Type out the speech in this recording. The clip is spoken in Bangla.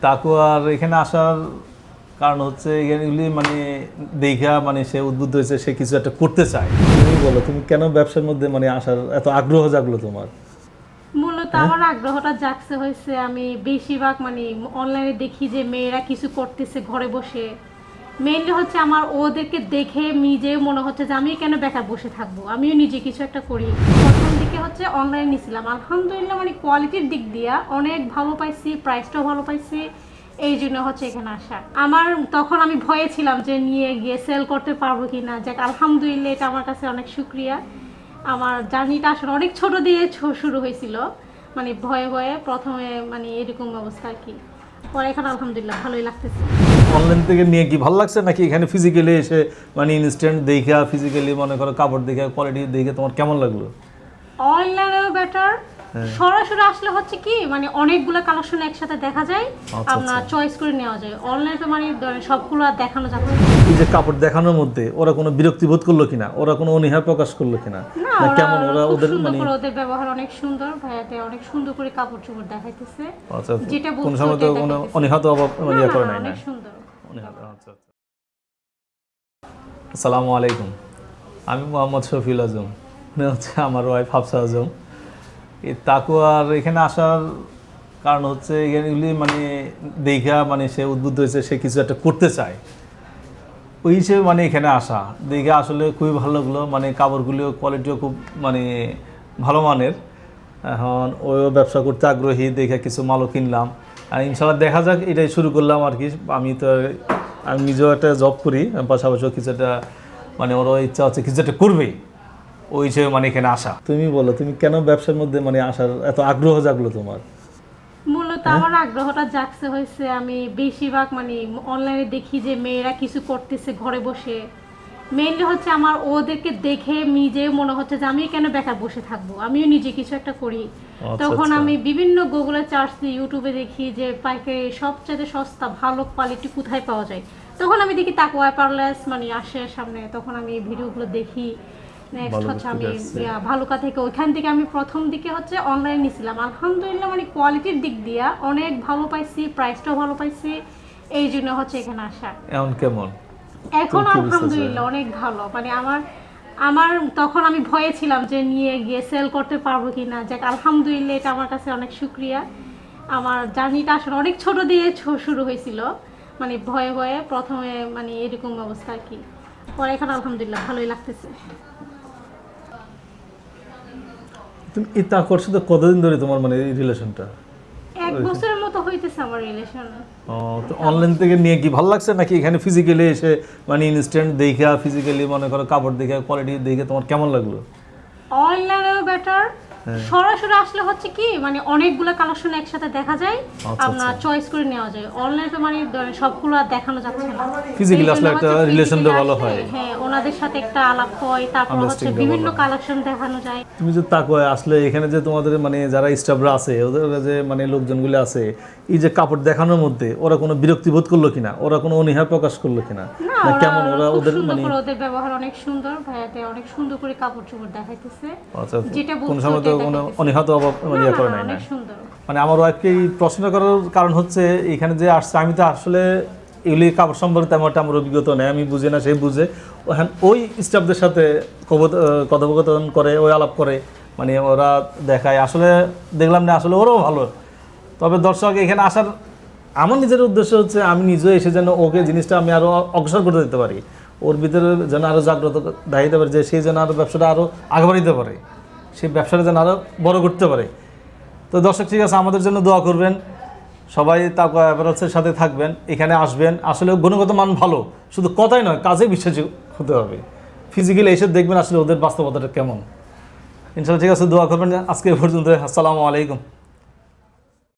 তাকুয়ার এখানে আসার কারণ হচ্ছে এগুলি মানে দেখা মানে সে উদ্বুদ্ধ হয়েছে সে কিছু একটা করতে চায়। তুমি বলো তুমি কেন ব্যবসার মধ্যে মানে আসার এত আগ্রহ জাগলো তোমার? মূলত আমার আগ্রহটা জাগছে হয়েছে আমি বেশিরভাগ মানে অনলাইনে দেখি যে মেয়েরা কিছু করতেছে ঘরে বসে। মেইনলি হচ্ছে আমার ওদেরকে দেখে নিজেও মনে হচ্ছে যে আমি কেন বেকার বসে থাকব? আমিও নিজে কিছু একটা করি। প্রথম হচ্ছে অনলাইন নিছিলাম। আলহামদুলিল্লাহ মানে কোয়ালিটির দিক দিয়া অনেক ভালো পাইছি প্রাইসটাও ভালো পাইছি, এই জন্য হচ্ছে এখানে আসা। আমার তখন আমি ভয়ে ছিলাম যে নিয়ে গিয়ে সেল করতে পারব কি না যাক, আলহামদুলিল্লাহ এটা আমার কাছে অনেক শুক্রিয়া। আমার জার্নিটা আসলে অনেক ছোট দিয়ে শুরু হয়েছিল। মানে ভয়ে ভয়ে প্রথমে মানে এরকম অবস্থা আর কি। পরে এখন আলহামদুলিল্লাহ ভালোই লাগতেছে। অনলাইন থেকে নিয়ে কি ভালো লাগছে নাকি এখানে ফিজিক্যালি এসে মানে ইনস্ট্যান্ট দেখা ফিজিক্যালি মনে করো কাপড় দেখে কোয়ালিটি দেখে তোমার কেমন লাগল? অনলাইনেও বেটার হ্যাঁ। সরাসরি আসলে হচ্ছে কি মানে অনেকগুলো কালেকশন একসাথে দেখা যায় আচ্ছা, আপনার চয়েস করে নেওয়া যায়। অনলাইনে তো মানে সবগুলো আর দেখানো যাবে এই যে কাপড় দেখানোর মধ্যে ওরা কোনো বিরক্তি বোধ করল কিনা? ওরা কোনো অনীহা প্রকাশ করল কিনা? না কেমন ওরা ওদের মানে ওদের ব্যবহার অনেক সুন্দর। ভাইয়াতে অনেক সুন্দর করে কাপড় চোপড় দেখাইতেছে। আচ্ছা যেটা কোন সময় তো কোনো অনীহা তো অভাব মানে ইয়ে করে না, নাই অনেক সুন্দর। আচ্ছা আচ্ছা। আসসালামু আলাইকুম। আমি মোহাম্মদ শফিউল আজম। মানে হচ্ছে আমার ওয়াইফ হাফসা আজম এই তাকুয়ার এখানে আসার কারণ হচ্ছে এগুলি মানে দেখা মানে সে উদ্বুদ্ধ হয়েছে, সে কিছু একটা করতে চায়। ওই হিসেবে মানে এখানে আসা। দেখে আসলে খুবই ভালো লাগল মানে কাপড়গুলিও কোয়ালিটিও খুব মানে ভালো মানের। এখন ওইও ব্যবসা করতে আগ্রহী, দেখে কিছু মালও কিনলাম। আর ইনশাল্লাহ দেখা যাক, এটাই শুরু করলাম আর কি। আমি তো আমি নিজেও একটা জব করি, পাশাপাশিও কিছু একটা মানে ওরও ইচ্ছা হচ্ছে কিছু একটা করবেই। ওই হিসেবে মানে এখানে আসা। তুমি বলো তুমি কেন ব্যবসার মধ্যে মানে আসার এত আগ্রহ জাগলো তোমার? মূলত আমার আগ্রহটা জাগছে হয়েছে আমি বেশিরভাগ মানে অনলাইনে দেখি যে মেয়েরা কিছু করতেছে ঘরে বসে। মেইনলি হচ্ছে আমার ওদেরকে দেখে নিজেও মনে হচ্ছে যে আমি কেন বেকার বসে থাকব? আমিও নিজে কিছু একটা করি। আচ্ছা, তখন আচ্ছা। আমি বিভিন্ন গুগলে চার্জ দিই ইউটিউবে দেখি যে পাইকারি সবচেয়ে সস্তা ভালো কোয়ালিটি কোথায় পাওয়া যায়? তখন আমি দেখি তাকুয়া পারলেস মানে আসে সামনে তখন আমি এই ভিডিওগুলো দেখি। নেক্সট হচ্ছে আমি ভালুকা থেকে ওইখান থেকে আমি প্রথম দিকে হচ্ছে অনলাইন নিছিলাম। আলহামদুলিল্লাহ মানে কোয়ালিটির দিক দিয়া অনেক ভালো পাইছি প্রাইসটাও ভালো পাইছি এই জন্য হচ্ছে এখানে আসা। এমন কেমন? এখন আলহামদুলিল্লাহ অনেক ভালো। মানে আমার আমার তখন আমি ভয়ে ছিলাম যে নিয়ে গিয়ে সেল করতে পারব কি না যাক আলহামদুলিল্লাহ এটা আমার কাছে অনেক শুক্রিয়া। আমার জার্নিটা আসলে অনেক ছোট দিয়ে শুরু হয়েছিল। মানে ভয়ে ভয়ে প্রথমে মানে এরকম অবস্থা আর কি। পরে এখন আলহামদুলিল্লাহ ভালোই লাগতেছে। তুমি এই করছ তো কতদিন ধরে তোমার মানে এই রিলেশনটা? এক বছরের মতো হইতেছে আমার রিলেশন ও তো অনলাইন থেকে নিয়ে কি ভালো লাগছে? নাকি এখানে ফিজিক্যালি এসে মানে ইনস্ট্যান্ট দেখা ফিজিক্যালি মনে করো কাপড় দেখে কোয়ালিটি দেখে তোমার কেমন লাগল? অনলাইনেও বেটার। সরাসরি আসলে হচ্ছে কি মানে অনেকগুলো কালেকশন একসাথে দেখা যায় আচ্ছা, আপনার চয়েস করে নেওয়া যায়। অনলাইনে তো মানে সবগুলো আর দেখানো যাচ্ছে না। জন্য আসলে একটা টা physically ভালো হয়। হ্যাঁ ওনাদের সাথে একটা আলাপ হয় তারপর হচ্ছে বিভিন্ন কালেকশন দেখানো যায়। তুমি যে তাকুয়ায় আসলে এখানে যে তোমাদের মানে যারা স্টাফরা আছে ওদের যে মানে লোকজনগুলো আছে এই যে কাপড় দেখানোর মধ্যে ওরা কোনো বিরক্তি বোধ করল কিনা? ওরা কোনো অনীহা প্রকাশ করল কিনা? না কেমন ওরা ওদের মানে ওদের ব্যবহার অনেক সুন্দর ভাইয়াতে অনেক সুন্দর করে কাপড় চোপড় দেখাইতেছে। আচ্ছা যেটা কোন বলছো সময় তো কোনো দেখাইতেছে। অভাব মানে ইয়ে করে নাই মানে আমার ওয়াইফকে এই প্রশ্ন করার কারণ হচ্ছে এখানে যে আসছে আমি তো আসলে এগুলি কাপড় সম্পর্কে তেমন একটা আমার অভিজ্ঞতা নেই আমি বুঝি না সে বুঝে। ওখান ওই স্টাফদের সাথে কথোপকথন করে ওই আলাপ করে মানে ওরা দেখায়। আসলে দেখলাম না আসলে ওরাও ভালো। তবে দর্শক এখানে আসার আমার নিজের উদ্দেশ্য হচ্ছে আমি নিজে এসে যেন ওকে জিনিসটা আমি আরও অগ্রসর করে দিতে পারি। ওর ভিতরে যেন আরও জাগ্রত দেখাইতে পারে যে সে যেন আরও ব্যবসাটা আরও আগে বাড়িতে পারে। সেই ব্যবসাটা যেন আরও বড় করতে পারে। তো দর্শক, ঠিক আছে, আমাদের জন্য দোয়া করবেন। সবাই তাকওয়া অ্যাভারেজের সাথে থাকবেন, এখানে আসবেন। আসলে গুণগত মান ভালো, শুধু কথাই নয়, কাজে বিশ্বাসী হতে হবে। ফিজিক্যালি এসে দেখবেন আসলে ওদের বাস্তবতাটা কেমন। ইনশাল্লাহ ঠিক আছে, দোয়া করবেন। আজকে পর্যন্ত আসসালামু আলাইকুম।